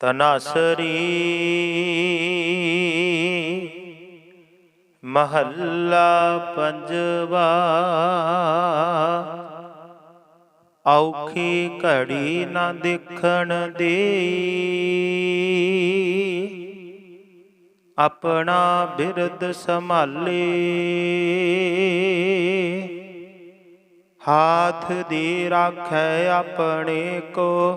ਤਨਾਸਰੀ ਮਹੱਲਾ ਪੰਜਵਾ ਔਖੀ ਘੜੀ ਨਾ ਦੇਖਣ ਦੇਈ। ਆਪਣਾ ਬਿਰਦ ਸੰਭਾਲੇ। ਹਾਥ ਦੀ ਰਾਖੈ ਆਪਣੇ ਕੋ।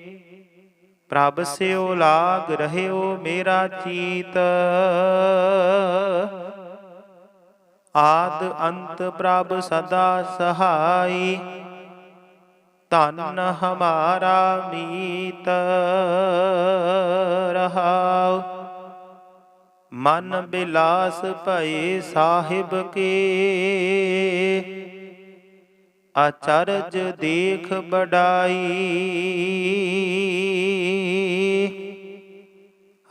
ਪ੍ਰਭ ਸਿਓ ਲਾਗ ਰਹਿਓ ਮੇਰਾ ਚੀਤ। ਆਦ ਅੰਤ ਪ੍ਰਭ ਸਦਾ ਸਹਾਈ। ਤਨ ਹਮਾਰਾ ਮੀਤ ਰਹਾਉ। ਮਨ ਬਿਲਾਸ ਭਏ ਸਾਹਿਬ ਕੇ। ਅਚਰਜ ਦੇਖ ਬੜਾਈ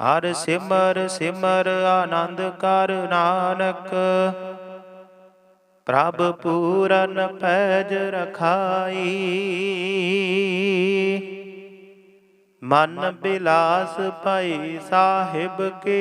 ਹਰ ਸਿਮਰ ਸਿਮਰ ਆਨੰਦ ਕਰ ਨਾਨਕ। ਪ੍ਰਭ ਪੂਰਨ ਪੈਜ ਰਖਾਈ। ਮਨ ਬਿਲਾਸ ਭਈ ਸਾਹਿਬ ਕੇ।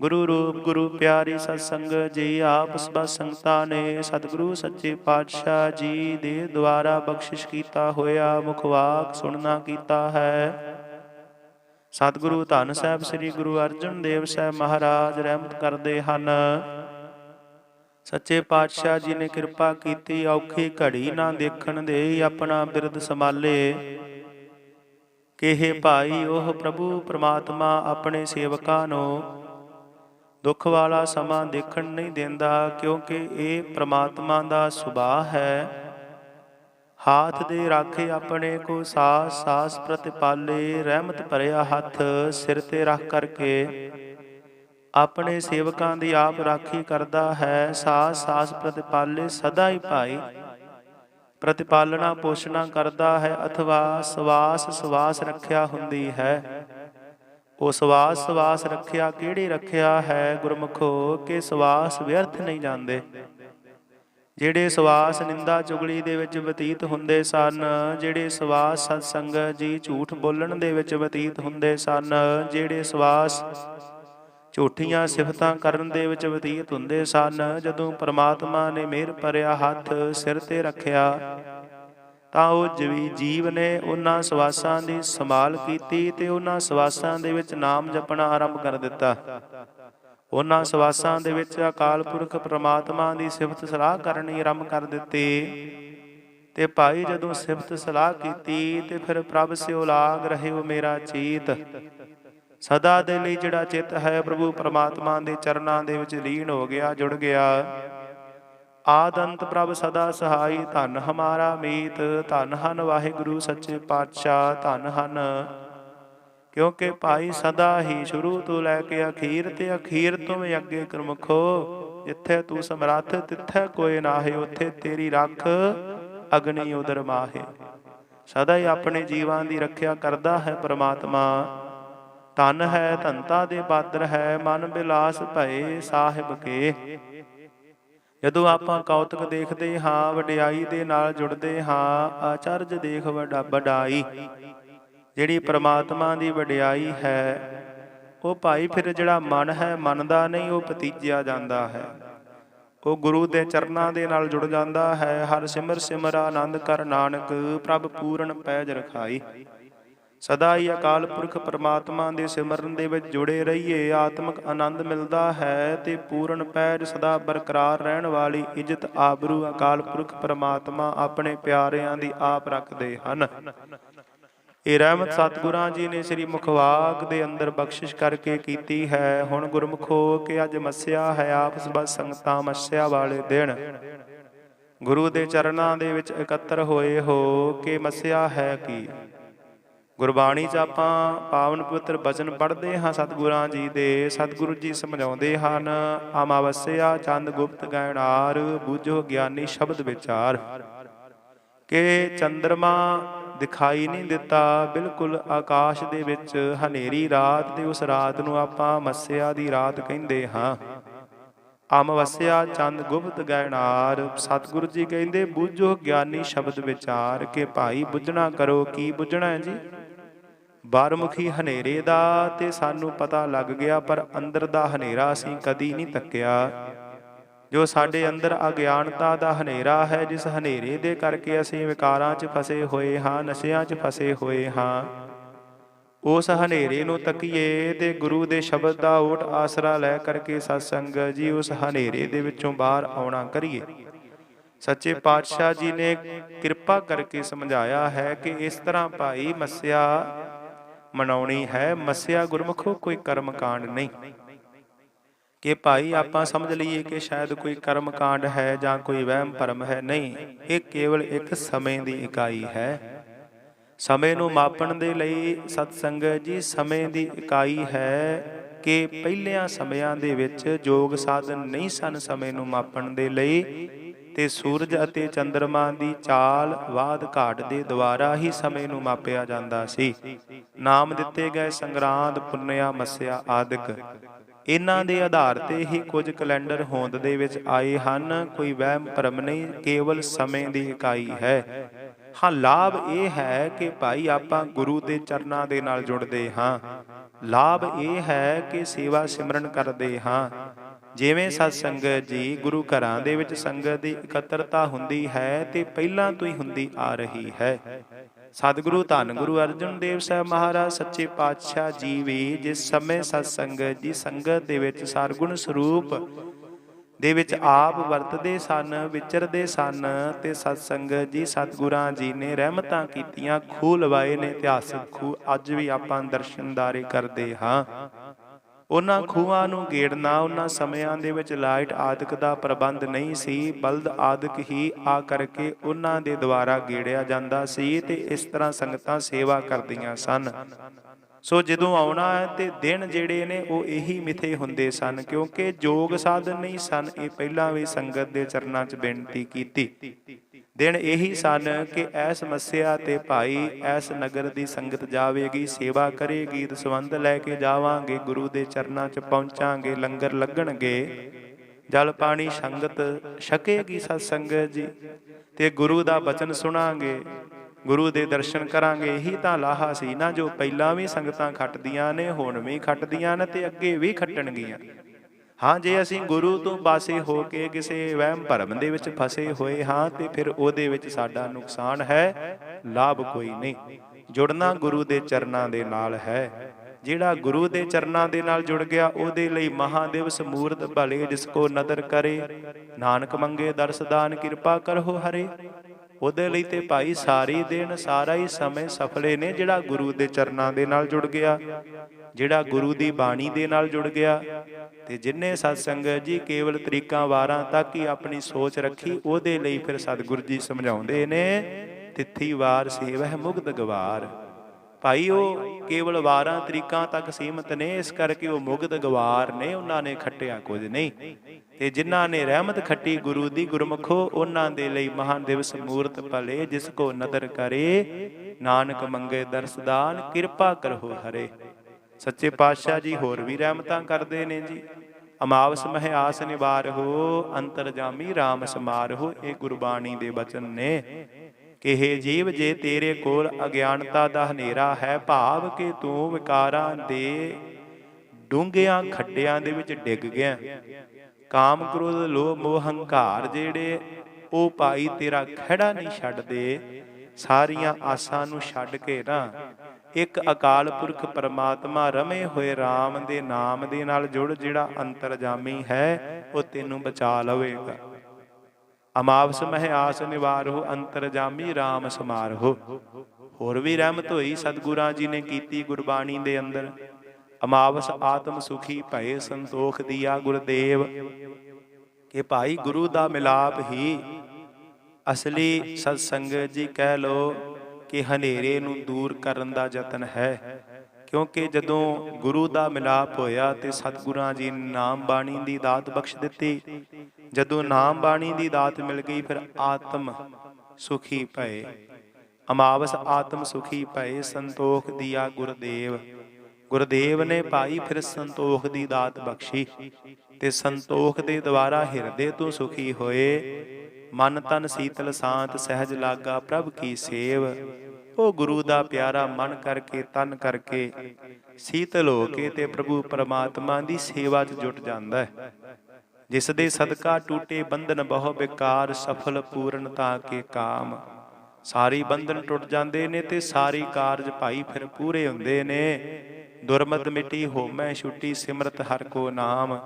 ਗੁਰੂ ਰੂਪ ਗੁਰੂ ਪਿਆਰੀ ਸਤ ਸੰਗਤ ਜੀ ਆਪ ਸਭਾ ਸੰਗਤਾਂ ਨੇ ਸਤਿਗੁਰੂ ਸੱਚੇ ਪਾਤਸ਼ਾਹ ਜੀ ਦੇ ਦੁਆਰਾ ਬਖਸ਼ਿਸ਼ ਕੀਤਾ ਹੋਇਆ ਮੁਖਵਾਕ ਸੁਣਨਾ ਕੀਤਾ ਹੈ। ਸਤਿਗੁਰੂ ਧੰਨ ਸਾਹਿਬ ਸ੍ਰੀ ਗੁਰੂ ਅਰਜਨ ਦੇਵ ਸਾਹਿਬ ਮਹਾਰਾਜ ਰਹਿਮਤ ਕਰਦੇ ਹਨ। ਸੱਚੇ ਪਾਤਸ਼ਾਹ ਜੀ ਨੇ ਕਿਰਪਾ ਕੀਤੀ ਔਖੀ ਘੜੀ ਨਾ ਦੇਖਣ ਦੇ ਆਪਣਾ ਬਿਰਦ ਸੰਭਾਲੇ। ਕਿਹੇ ਭਾਈ, ਉਹ ਪ੍ਰਭੂ ਪ੍ਰਮਾਤਮਾ ਆਪਣੇ ਸੇਵਕਾਂ ਨੂੰ ਦੁੱਖ ਵਾਲਾ ਸਮਾਂ ਦੇਖਣ ਨਹੀਂ ਦਿੰਦਾ, ਕਿਉਂਕਿ ਇਹ ਪ੍ਰਮਾਤਮਾ ਦਾ ਸੁਭਾਅ ਹੈ। ਹਾਥ ਦੇ ਰਾਖੇ ਆਪਣੇ ਕੋ ਸਾਸ ਸਾਸ ਪ੍ਰਤਿਪਾਲੇ, ਰਹਿਮਤ ਭਰਿਆ ਹੱਥ ਸਿਰ ਤੇ ਰੱਖ ਕਰਕੇ ਆਪਣੇ ਸੇਵਕਾਂ ਦੀ ਆਪ ਰਾਖੀ ਕਰਦਾ ਹੈ। ਸਾਸ ਸਾਸ ਪ੍ਰਤਿਪਾਲੇ ਸਦਾ ਹੀ ਭਾਈ। ਪ੍ਰਤਿਪਾਲਣਾ ਪੋਸ਼ਣਾ ਕਰਦਾ ਹੈ। ਅਥਵਾ ਸਵਾਸ ਸਵਾਸ ਰੱਖਿਆ ਹੁੰਦੀ ਹੈ। ਉਹ ਸਵਾਸ ਸਵਾਸ ਰੱਖਿਆ, ਕਿਹੜੀ ਰੱਖਿਆ ਹੈ ਗੁਰਮਖੋ? ਕਿ ਸਵਾਸ ਵਿਅਰਥ ਨਹੀਂ ਜਾਂਦੇ। ਜਿਹੜੇ ਸਵਾਸ ਨਿੰਦਾ ਚੁਗਲੀ ਦੇ ਵਿੱਚ ਬਤੀਤ ਹੁੰਦੇ ਸਨ, ਜਿਹੜੇ ਸਵਾਸ ਸਤਸੰਗ ਜੀ ਝੂਠ ਬੋਲਣ ਦੇ ਵਿੱਚ ਬਤੀਤ ਹੁੰਦੇ ਸਨ, ਜਿਹੜੇ ਸਵਾਸ ਝੂਠੀਆਂ ਸਿਫਤਾਂ ਕਰਨ ਦੇ ਵਿੱਚ ਬਤੀਤ ਹੁੰਦੇ ਸਨ, ਜਦੋਂ ਪ੍ਰਮਾਤਮਾ ਨੇ ਮਿਹਰ ਭਰਿਆ ਹੱਥ ਸਿਰ ਤੇ ਰੱਖਿਆ ਤਾਂ ਉਹ ਜੀਵ ਜੀਵ ਨੇ ਉਹਨਾਂ ਸਵਾਸਾਂ ਦੀ ਸੰਭਾਲ ਕੀਤੀ ਤੇ ਉਹਨਾਂ ਸਵਾਸਾਂ ਦੇ ਵਿੱਚ ਨਾਮ ਜਪਣਾ ਆਰੰਭ ਕਰ ਦਿੱਤਾ। ਉਹਨਾਂ ਸਵਾਸਾਂ ਦੇ ਵਿੱਚ ਅਕਾਲ ਪੁਰਖ ਪ੍ਰਮਾਤਮਾ ਦੀ ਸਿਫਤ ਸਲਾਹ ਕਰਨੀ ਆਰੰਭ ਕਰ ਦਿੱਤੀ। ਤੇ ਭਾਈ ਜਦੋਂ ਸਿਫਤ ਸਲਾਹ ਕੀਤੀ ਤੇ ਫਿਰ ਪ੍ਰਭ ਸਿਓ ਲਾਗ ਰਹਿਓ ਮੇਰਾ ਚੀਤ। ਸਦਾ ਦੇ ਲਈ ਜਿਹੜਾ ਚਿੱਤ ਹੈ ਪ੍ਰਭੂ ਪਰਮਾਤਮਾ ਦੇ ਚਰਨਾਂ ਦੇ ਵਿੱਚ ਲੀਨ ਹੋ ਗਿਆ, ਜੁੜ ਗਿਆ। ਆਦੰਤ ਪ੍ਰਭ ਸਦਾ ਸਹਾਈ, ਧਨ ਹਮਾਰਾ ਮੀਤ, ਧਨ ਹਨ ਵਾਹਿਗੁਰੂ ਸੱਚੇ ਪਾਤਸ਼ਾਹ, ਧਨ ਹਨ। ਕਿਉਂਕਿ ਭਾਈ ਸਦਾ ਹੀ ਸ਼ੁਰੂ ਤੋਂ ਲੈ ਕੇ ਅਖੀਰ ਤੇ ਅਖੀਰ ਤੋਂ ਵੀ ਅੱਗੇ ਕਰਮਖੋ ਜਿੱਥੇ ਤੂੰ ਸਮਰੱਥ, ਤਿੱਥੇ ਕੋਈ ਨਾਹੀ, ਉੱਥੇ ਤੇਰੀ ਰੱਖ ਅਗਨੀ ਉਦਰ ਮਾਹੇ। ਸਦਾ ਹੀ ਆਪਣੇ ਜੀਵਾਂ ਦੀ ਰੱਖਿਆ ਕਰਦਾ ਹੈ ਪ੍ਰਮਾਤਮਾ। ਧਨ ਹੈ ਧੰਤਾ ਦੇ ਪਾਤਰ ਹੈ, ਮਨ ਬਿਲਾਸ ਭਏ ਸਾਹਿਬ ਕੇ। ਜਦੋਂ ਆਪਾਂ ਕੌਤਕ ਦੇਖਦੇ ਹਾਂ, ਵਡਿਆਈ ਦੇ ਨਾਲ ਜੁੜਦੇ ਹਾਂ, ਆਚਰਜ ਦੇਖ ਵੱਡਾ ਵਡਾਈ। ਜਿਹੜੀ ਪ੍ਰਮਾਤਮਾ ਦੀ ਵਡਿਆਈ ਹੈ, ਉਹ ਭਾਈ ਫਿਰ ਜਿਹੜਾ ਮਨ ਹੈ ਮਨ ਦਾ ਨਹੀਂ, ਉਹ ਪਤੀਜਿਆ ਜਾਂਦਾ ਹੈ। ਉਹ ਗੁਰੂ ਦੇ ਚਰਨਾਂ ਦੇ ਨਾਲ ਜੁੜ ਜਾਂਦਾ ਹੈ, ਹਰ ਸਿਮਰ ਸਿਮਰ ਆਨੰਦ ਕਰ ਨਾਨਕ, ਪ੍ਰਭ ਪੂਰਨ ਪੈਜ ਰਖਾਈ। ਸਦਾ ਹੀ ਅਕਾਲ ਪੁਰਖ ਪਰਮਾਤਮਾ ਦੇ ਸਿਮਰਨ ਦੇ ਵਿੱਚ ਜੁੜੇ ਰਹੀਏ, ਆਤਮਿਕ ਆਨੰਦ ਮਿਲਦਾ ਹੈ ਤੇ ਪੂਰਨ ਪੈਜ ਸਦਾ ਬਰਕਰਾਰ ਰਹਿਣ ਵਾਲੀ ਇੱਜ਼ਤ ਆਬਰੂ ਅਕਾਲ ਪੁਰਖ ਪਰਮਾਤਮਾ ਆਪਣੇ ਪਿਆਰਿਆਂ ਦੀ ਆਪ ਰੱਖਦੇ ਹਨ। ਇਹ ਰਹਿਮਤ ਸਤਿਗੁਰਾਂ ਜੀ ਨੇ ਸ੍ਰੀ ਮੁਖਵਾਕ ਦੇ ਅੰਦਰ ਬਖਸ਼ਿਸ਼ ਕਰਕੇ ਕੀਤੀ ਹੈ। ਹੁਣ ਗੁਰਮੁਖੋ ਕਿ ਅੱਜ ਮੱਸਿਆ ਹੈ ਆਪਸ ਬਸ ਸੰਗਤਾਂ ਮੱਸਿਆ ਵਾਲੇ ਦਿਨ। ਗੁਰੂ ਦੇ ਚਰਨਾਂ ਦੇ ਵਿੱਚ ਇਕੱਤਰ ਹੋਏ ਹੋ, ਕਿ ਮੱਸਿਆ ਹੈ ਕੀ? ਗੁਰਬਾਣੀ 'ਚ ਆਪਾਂ ਪਾਵਨ ਪਵਿੱਤਰ ਬਚਨ ਪੜ੍ਹਦੇ ਹਾਂ, ਸਤਿਗੁਰਾਂ ਜੀ ਦੇ। ਸਤਿਗੁਰੂ ਜੀ ਸਮਝਾਉਂਦੇ ਹਨ, ਅਮਾਵਸਿਆ ਚੰਦ ਗੁਪਤ ਗੈਣਾਰ ਬੂਝੋ ਗਿਆਨੀ ਸ਼ਬਦ ਵਿਚਾਰ। ਕਿ ਚੰ드ਰਮਾ ਦਿਖਾਈ ਨਹੀਂ ਦਿੱਤਾ, ਬਿਲਕੁਲ ਆਕਾਸ਼ ਦੇ ਵਿੱਚ ਹਨੇਰੀ ਰਾਤ ਤੇ ਉਸ ਰਾਤ ਨੂੰ ਆਪਾਂ ਮੱਸਿਆ ਦੀ ਰਾਤ ਕਹਿੰਦੇ ਹਾਂ। ਅਮਵਸਿਆ ਚੰਦ ਗੁਪਤ ਗੈਣਾਰ ਸਤਿਗੁਰੂ ਜੀ ਕਹਿੰਦੇ, ਬੂਝੋ ਗਿਆਨੀ ਸ਼ਬਦ ਵਿਚਾਰ, ਕਿ ਭਾਈ ਬੁੱਝਣਾ ਕਰੋ, ਕੀ ਬੁੱਝਣਾ ਹੈ ਜੀ? ਬਾਰਮੁਖੀ ਹਨੇਰੇ ਦਾ ਤੇ ਸਾਨੂੰ ਪਤਾ ਲੱਗ ਗਿਆ, ਪਰ ਅੰਦਰ ਦਾ ਹਨੇਰਾ ਅਸੀਂ ਕਦੀ ਨਹੀਂ ਤੱਕਿਆ। ਜੋ ਸਾਡੇ ਅੰਦਰ ਅਗਿਆਨਤਾ ਦਾ ਹਨੇਰਾ ਹੈ, ਜਿਸ ਹਨੇਰੇ ਦੇ ਕਰਕੇ ਅਸੀਂ ਵਿਕਾਰਾਂ 'ਚ ਫਸੇ ਹੋਏ ਹਾਂ, ਨਸ਼ਿਆਂ 'ਚ ਫਸੇ ਹੋਏ ਹਾਂ, ਉਸ ਹਨੇਰੇ ਨੂੰ ਤੱਕੀਏ ਤੇ ਗੁਰੂ ਦੇ ਸ਼ਬਦ ਦਾ ਓਟ ਆਸਰਾ ਲੈ ਕਰਕੇ ਸਤਸੰਗ ਜੀ ਉਸ ਹਨੇਰੇ ਦੇ ਵਿੱਚੋਂ ਬਾਹਰ ਆਉਣਾ ਕਰੀਏ। ਸੱਚੇ ਪਾਤਸ਼ਾਹ ਜੀ ਨੇ ਕਿਰਪਾ ਕਰਕੇ ਸਮਝਾਇਆ ਹੈ ਕਿ ਇਸ ਤਰ੍ਹਾਂ ਭਾਈ ਮੱਸਿਆ ਮਨਾਉਣੀ ਹੈ, ਮੱਸਿਆ ਗੁਰਮੁਖੋ ਕੋਈ ਕਰਮ ਕਾਂਡ ਨਹੀਂ। ਕਿ ਭਾਈ ਆਪਾਂ ਸਮਝ ਲਈਏ ਕਿ ਸ਼ਾਇਦ ਕੋਈ ਕਰਮ ਕਾਂਡ ਹੈ ਜਾਂ ਕੋਈ ਵਹਿਮ ਭਰਮ ਹੈ, ਨਹੀਂ, ਇਹ ਕੇਵਲ ਇੱਕ ਸਮੇਂ ਦੀ ਇਕਾਈ ਹੈ। ਸਮੇਂ ਨੂੰ ਮਾਪਣ ਦੇ ਲਈ ਸਤ ਸੰਗਤ ਜੀ, ਸਮੇਂ ਦੀ ਇਕਾਈ ਹੈ ਕਿ ਪਹਿਲਿਆਂ ਸਮਿਆਂ ਦੇ ਵਿੱਚ ਯੋਗ ਸਾਧਨ ਨਹੀਂ ਸਨ ਸਮੇਂ ਨੂੰ ਮਾਪਣ ਦੇ ਲਈ। ਤੇ ਸੂਰਜ ਅਤੇ ਚੰ드ਰਮਾ ਦੀ ਚਾਲ ਵਾਦ ਘਾਟ ਦੇ ਦੁਆਰਾ ਹੀ ਸਮੇਂ ਨੂੰ ਮਾਪਿਆ ਜਾਂਦਾ ਸੀ। ਨਾਮ ਦਿੱਤੇ ਗਏ ਸੰਗਰਾਂਦ, ਪੁੰਨਿਆ, ਮੱਸਿਆ ਆਦਿਕ। ਇਹਨਾਂ ਦੇ ਆਧਾਰ ਤੇ ਹੀ ਕੁਝ ਕੈਲੰਡਰ ਹੋਂਦ ਦੇ ਵਿੱਚ ਆਏ ਹਨ। ਕੋਈ ਵਹਿਮ ਭਰਮ ਨਹੀਂ, ਕੇਵਲ ਸਮੇਂ ਦੀ ਇਕਾਈ ਹੈ। ਹਾਂ, ਲਾਭ ਇਹ ਹੈ ਕਿ ਭਾਈ ਆਪਾਂ ਗੁਰੂ ਦੇ ਚਰਨਾਂ ਦੇ ਨਾਲ ਜੁੜਦੇ ਹਾਂ। ਲਾਭ ਇਹ ਹੈ ਕਿ ਸੇਵਾ ਸਿਮਰਨ ਕਰਦੇ ਹਾਂ। ਜਿਵੇਂ ਸਤ ਸੰਗਤ ਜੀ ਗੁਰੂ ਘਰਾਂ ਦੇ ਵਿੱਚ ਸੰਗਤ ਦੀ ਇਕੱਤਰਤਾ ਹੁੰਦੀ ਹੈ ਤੇ ਪਹਿਲਾਂ ਤੋਂ ਹੀ ਹੁੰਦੀ ਆ ਰਹੀ ਹੈ। ਸਤਿਗੁਰੂ ਧੰਨ ਗੁਰੂ ਅਰਜਨ ਦੇਵ ਸਾਹਿਬ ਮਹਾਰਾਜ, ਸੱਚੇ ਪਾਤਸ਼ਾਹ ਜੀ ਵੀ ਜਿਸ ਸਮੇਂ ਸਤ ਸੰਗਤ ਜੀ ਸੰਗਤ ਦੇ ਵਿੱਚ ਸਰਗੁਣ ਸਰੂਪ ਦੇ ਵਿੱਚ ਆਪ ਵਰਤਦੇ ਸਨ, ਵਿਚਰਦੇ ਸਨ ਤੇ ਸਤ ਸੰਗਤ ਜੀ ਸਤਿਗੁਰਾਂ ਜੀ ਨੇ ਰਹਿਮਤਾਂ ਕੀਤੀਆਂ, ਖੂਹ ਲਵਾਏ ਨੇ ਇਤਿਹਾਸਕ ਖੂਹ, ਅੱਜ ਵੀ ਆਪਾਂ ਦਰਸ਼ਨਦਾਰੇ ਕਰਦੇ ਹਾਂ। ਉਹਨਾਂ ਖੂਹਾਂ ਨੂੰ ਗੇੜਨਾ ਉਹਨਾਂ ਸਮਿਆਂ ਦੇ ਵਿੱਚ ਲਾਈਟ ਆਦਿਕ ਦਾ ਪ੍ਰਬੰਧ ਨਹੀਂ ਸੀ ਬਲਦ ਆਦਿਕ ਹੀ ਆ ਕਰਕੇ ਉਹਨਾਂ ਦੇ ਦੁਆਰਾ ਗੇੜਿਆ ਜਾਂਦਾ ਸੀ ਤੇ ਇਸ ਤਰ੍ਹਾਂ ਸੰਗਤਾਂ ਸੇਵਾ ਕਰਦੀਆਂ ਸਨ। ਸੋ ਜਦੋਂ ਆਉਣਾ ਹੈ ਤੇ ਦਿਨ ਜਿਹੜੇ ਨੇ ਉਹ ਇਹੀ ਮਿਥੇ ਹੁੰਦੇ ਸਨ, ਕਿਉਂਕਿ ਜੋਗ ਸਾਧਨ ਨਹੀਂ ਸਨ, ਇਹ ਪਹਿਲਾਂ ਵੀ ਸੰਗਤ ਦੇ ਚਰਨਾਂ 'ਚ ਬੇਨਤੀ ਕੀਤੀ। ਦਿਨ ਇਹੀ ਸਨ ਕਿ ਐਸ ਮੱਸਿਆ ਤੇ ਭਾਈ, ਐਸ ਨਗਰ ਦੀ ਸੰਗਤ ਜਾਵੇਗੀ, ਸੇਵਾ ਕਰੇਗੀ ਦਸਵੰਦ ਲੈ ਕੇ ਜਾਵਾਂਗੇ, ਗੁਰੂ ਦੇ ਚਰਨਾਂ 'ਚ ਪਹੁੰਚਾਂਗੇ, ਲੰਗਰ ਲੱਗਣਗੇ, ਜਲ ਪਾਣੀ ਸੰਗਤ ਛਕੇਗੀ ਸਤ ਸੰਗਤ ਜੀ, ਤੇ ਗੁਰੂ ਦਾ ਬਚਨ ਸੁਣਾਂਗੇ। ਗੁਰੂ ਦੇ ਦਰਸ਼ਨ ਕਰਾਂਗੇ, ਇਹੀ ਤਾਂ ਲਾਹਾ ਸੀ ਨਾ ਜੋ ਪਹਿਲਾਂ ਵੀ ਸੰਗਤਾਂ ਖੱਟਦੀਆਂ ਨੇ, ਹੁਣ ਵੀ ਖੱਟਦੀਆਂ ਨੇ ਤੇ ਅੱਗੇ ਵੀ ਖੱਟਣਗੀਆਂ। ਹਾਂ, ਜੇ ਅਸੀਂ ਗੁਰੂ ਤੋਂ ਬਾਸੇ ਹੋ ਕੇ ਕਿਸੇ ਵਹਿਮ ਭਰਮ ਦੇ ਵਿੱਚ ਫਸੇ ਹੋਏ ਹਾਂ ਤੇ ਫਿਰ ਉਹਦੇ ਵਿੱਚ ਸਾਡਾ ਨੁਕਸਾਨ ਹੈ, ਲਾਭ ਕੋਈ ਨਹੀਂ। ਜੁੜਨਾ ਗੁਰੂ ਦੇ ਚਰਨਾਂ ਦੇ ਨਾਲ ਹੈ। ਜਿਹੜਾ ਗੁਰੂ ਦੇ ਚਰਨਾਂ ਦੇ ਨਾਲ ਜੁੜ ਗਿਆ, ਉਹਦੇ ਲਈ ਮਹਾਦੇਵ ਸਮੂਰਤ ਭਲੇ ਜਿਸ ਕੋ ਨਦਰ ਕਰੇ। ਨਾਨਕ ਮੰਗੇ ਦਰਸਦਾਨ ਕਿਰਪਾ ਕਰੋ ਹਰੇ। ਉਹਦੇ ਲਈ ਤੇ ਭਾਈ ਸਾਰੀ ਦਿਨ ਸਾਰਾ ਹੀ ਸਮੇਂ ਸਫਲੇ ਨੇ ਜਿਹੜਾ ਗੁਰੂ ਦੇ ਚਰਨਾਂ ਦੇ ਨਾਲ ਜੁੜ ਗਿਆ, ਜਿਹੜਾ ਗੁਰੂ ਦੀ ਬਾਣੀ ਦੇ ਨਾਲ ਜੁੜ ਗਿਆ। ਤੇ ਜਿਨਨੇ ਸਤਸੰਗਤ ਜੀ ਕੇਵਲ ਤਰੀਕਾਂ ਵਾਰਾਂ ਤੱਕ ਹੀ ਆਪਣੀ ਸੋਚ ਰੱਖੀ, ਉਹਦੇ ਲਈ ਫਿਰ ਸਤਿਗੁਰੂ ਜੀ ਸਮਝਾਉਂਦੇ ਨੇ, ਤਿੱਥੀ ਵਾਰ ਸੇਵਹਿ ਮੁਗਧ ਗਵਾਰ। ਭਾਈ, ਉਹ ਕੇਵਲ ਵਾਰਾਂ ਤਰੀਕਾਂ ਤੱਕ ਸੀਮਤ ਨੇ, ਇਸ ਕਰਕੇ ਉਹ ਮੁਗਧ ਗਵਾਰ ਨੇ, ਉਹਨਾਂ ਨੇ ਖੱਟਿਆ ਕੁਝ ਨਹੀਂ। ਤੇ ਜਿਨ੍ਹਾਂ ਨੇ ਰਹਿਮਤ ਖੱਟੀ ਗੁਰੂ ਦੀ ਗੁਰਮਖੋ, ਉਹਨਾਂ ਦੇ ਲਈ ਮਹਾਨ ਦਿਵਸ ਮੂਰਤ ਭਲੇ, ਜਿਸ ਕੋ ਨਦਰ ਕਰੇ, ਨਾਨਕ ਮੰਗੇ ਦਰਸਦਾਨ, ਕਿਰਪਾ ਕਰੋ ਹਰੇ। ਸੱਚੇ ਪਾਤਸ਼ਾਹ ਜੀ, ਹੋਰ ਵੀ ਰਹਿਮਤਾਂ ਕਰਦੇ ਨੇ ਜੀ। ਅਮਾਵਸ ਮਹਿ ਆਸ ਨਿਵਾਰਹੁ ਅੰਤਰਜਾਮੀ RAM ਸਮਾਰਹੁ ਇਹ ਗੁਰਬਾਣੀ ਦੇ ਬਚਨ ਨੇ। ਇਹ ਹੇ ਜੀਵ ਜੇ ਤੇਰੇ ਕੋਲ ਅਗਿਆਨਤਾ ਦਾ ਹਨੇਰਾ ਹੈ, ਭਾਵ ਕਿ ਤੂੰ ਵਿਕਾਰਾਂ ਦੇ ਡੂੰਘਿਆਂ ਖੱਡਿਆਂ ਦੇ ਵਿੱਚ ਡਿੱਗ ਗਿਆ। ਕਾਮ ਕ੍ਰੋਧ, ਲੋਭ, ਮੋਹ, ਹੰਕਾਰ ਜਿਹੜੇ ਉਹ ਭਾਈ ਤੇਰਾ ਖੜਾ ਨਹੀਂ ਛੱਡਦੇ, ਸਾਰੀਆਂ ਆਸਾਂ ਨੂੰ ਛੱਡ ਕੇ ਨਾ ਇੱਕ ਅਕਾਲ ਪੁਰਖ ਪਰਮਾਤਮਾ ਰਮੇ ਹੋਏ RAM ਦੇ ਨਾਮ ਦੇ ਨਾਲ ਜੁੜ ਜਿਹੜਾ ਅੰਤਰਜਾਮੀ ਹੈ, ਉਹ ਤੈਨੂੰ ਬਚਾ ਲਵੇਗਾ। ਅਮਾਵਸ ਮਹਿ ਆਸ ਨਿਵਾਰੋ ਅੰਤਰਜਾਮੀ RAM ਸਮਾਰੋ ਹੋਰ ਵੀ ਰਹਿਮਤ ਹੋਈ ਸਤਿਗੁਰਾਂ ਜੀ ਨੇ ਕੀਤੀ ਗੁਰਬਾਣੀ ਦੇ ਅੰਦਰ। ਅਮਾਵਸ ਆਤਮ ਸੁਖੀ ਭਏ ਸੰਤੋਖ ਦੀਆ ਗੁਰਦੇਵ। ਕਿ ਭਾਈ ਗੁਰੂ ਦਾ ਮਿਲਾਪ ਹੀ ਅਸਲੀ ਸਤ ਸੰਗਤ ਜੀ ਕਹਿ ਲੋ ਕਿ ਹਨੇਰੇ ਨੂੰ ਦੂਰ ਕਰਨ ਦਾ ਯਤਨ ਹੈ। ਕਿਉਂਕਿ ਜਦੋਂ ਗੁਰੂ ਦਾ ਮਿਲਾਪ ਹੋਇਆ ਤੇ ਸਤਿਗੁਰਾਂ ਜੀ ਨੇ ਨਾਮ ਬਾਣੀ ਦੀ ਦਾਤ ਬਖਸ਼ ਦਿੱਤੀ ਜਦੋਂ ਨਾਮ ਬਾਣੀ ਦੀ ਦਾਤ ਮਿਲ ਗਈ, ਫਿਰ ਆਤਮ ਸੁਖੀ ਭਏ। ਅਮਾਵਸ ਆਤਮ ਸੁਖੀ ਭਏ, ਸੰਤੋਖ ਦੀਆ ਗੁਰਦੇਵ। ਗੁਰਦੇਵ ਨੇ ਪਾਈ, ਫਿਰ ਸੰਤੋਖ ਦੀ ਦਾਤ ਬਖਸ਼ੀ। ਤੇ ਸੰਤੋਖ ਦੇ ਦੁਆਰਾ ਹਿਰਦੇ ਤੋਂ ਸੁਖੀ ਹੋਏ। ਮਨ ਤਨ ਸੀਤਲ ਸਾਂਤ, ਸਹਿਜ ਲਾਗਾ ਪ੍ਰਭ ਕੀ ਸੇਵ। ਉਹ ਗੁਰੂ ਦਾ ਪਿਆਰਾ ਮਨ ਕਰਕੇ, ਤਨ ਕਰਕੇ। ਸੀਤਲ ਹੋ ਕੇ ਤੇ ਪ੍ਰਭੂ ਪਰਮਾਤਮਾ ਦੀ ਸੇਵਾ 'ਚ ਜੁਟ ਜਾਂਦਾ ਹੈ। ਜਿਸ ਦੇ ਸਦਕਾ ਟੂਟੇ ਬੰਧਨ ਬਹੁ ਬੇਕਾਰ, ਸਫਲ ਪੂਰਨਤਾ ਕੇ ਕਾਮ। ਸਾਰੀ ਬੰਧਨ ਟੁੱਟ ਜਾਂਦੇ ਨੇ ਤੇ ਸਾਰੀ ਕਾਰਜ ਭਾਈ ਫਿਰ ਪੂਰੇ ਹੁੰਦੇ ਨੇ। ਦੁਰਮਤ ਮਿਟੀ ਹੋਮੈ ਛੁੱਟੀ ਸਿਮਰਤ ਹਰ ਕੋ ਨਾਮ,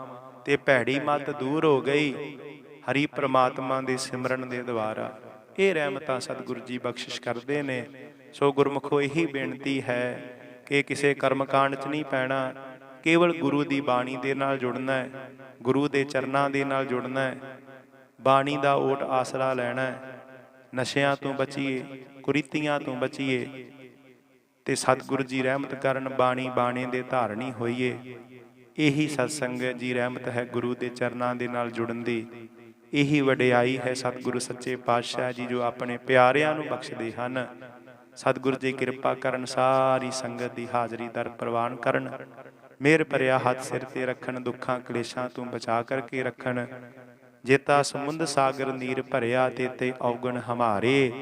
ਤੇ ਭੈੜੀ ਮਤ ਦੂਰ ਹੋ ਗਈ। ਹਰੀ ਪ੍ਰਮਾਤਮਾ ਦੇ ਸਿਮਰਨ ਦੇ ਦੁਆਰਾ ਇਹ ਰਹਿਮਤਾਂ ਸਤਿਗੁਰੂ ਜੀ ਬਖਸ਼ਿਸ਼ ਕਰਦੇ ਨੇ। ਸੋ ਗੁਰਮੁਖੋ ਇਹੀ ਬੇਨਤੀ ਹੈ ਕਿ ਕਿਸੇ ਕਰਮਕਾਂਡ 'ਚ ਨਹੀਂ ਪੈਣਾ। ਕੇਵਲ ਗੁਰੂ ਦੀ ਬਾਣੀ ਦੇ ਨਾਲ ਜੁੜਨਾ ਹੈ। ਗੁਰੂ ਦੇ ਚਰਨਾਂ ਦੇ ਨਾਲ ਜੁੜਨਾ ਹੈ। ਬਾਣੀ ਦਾ ਓਟ ਆਸਰਾ ਲੈਣਾ ਹੈ। ਨਸ਼ਿਆਂ ਤੋਂ ਬਚੀਏ, ਕੁਰੀਤੀਆਂ ਤੋਂ ਬਚੀਏ ਤੇ ਸਤਿਗੁਰੂ ਜੀ ਰਹਿਮਤ ਕਰਨ ਬਾਣੀ ਬਾਣੇ ਦੇ ਧਾਰਣੀ ਹੋਈਏ। ਇਹੀ ਸਤਸੰਗ ਜੀ ਰਹਿਮਤ ਹੈ ਗੁਰੂ ਦੇ ਚਰਨਾਂ ਦੇ ਨਾਲ ਜੁੜਨ ਦੀ। ਇਹੀ ਵਡਿਆਈ ਹੈ ਸਤਿਗੁਰੂ ਸੱਚੇ ਪਾਤਸ਼ਾਹ ਜੀ ਜੋ ਆਪਣੇ ਪਿਆਰਿਆਂ ਨੂੰ ਬਖਸ਼ਦੇ ਹਨ। ਸਤਿਗੁਰੂ ਜੀ ਕਿਰਪਾ ਕਰਨ ਸਾਰੀ ਸੰਗਤ ਦੀ ਹਾਜ਼ਰੀ ਦਰ ਪ੍ਰਵਾਨ ਕਰਨ। ਮੇਰ ਭਰਿਆ ਹੱਥ ਸਿਰ ਤੇ ਰੱਖਣ ਦੁੱਖਾਂ ਕਲੇਸ਼ਾਂ ਤੋਂ ਬਚਾ ਕਰਕੇ ਰੱਖਣ। ਜੇਤਾ ਸਮੁੰਦ ਸਾਗਰ ਨੀਰ ਭਰਿਆ ਤੇ ਤੇ ਔਗਣ ਹਮਾਰੇ।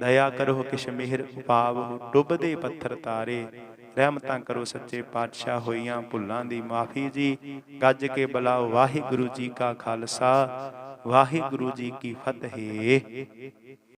ਦਇਆ ਕਰੋ ਕਿਛ ਮਿਹਰ ਉਪਾਵ। ਡੁੱਬਦੇ ਪੱਥਰ ਤਾਰੇ। ਰਹਿਮਤਾਂ ਕਰੋ ਸੱਚੇ ਪਾਤਸ਼ਾਹ ਹੋਈਆਂ ਭੁੱਲਾਂ ਦੀ ਮਾਫੀ ਜੀ। ਗੱਜ ਕੇ ਬਲਾਓ ਵਾਹਿਗੁਰੂ ਜੀ ਕਾ ਖਾਲਸਾ। ਵਾਹਿਗੁਰੂ ਜੀ ਕੀ ਫਤਿਹ।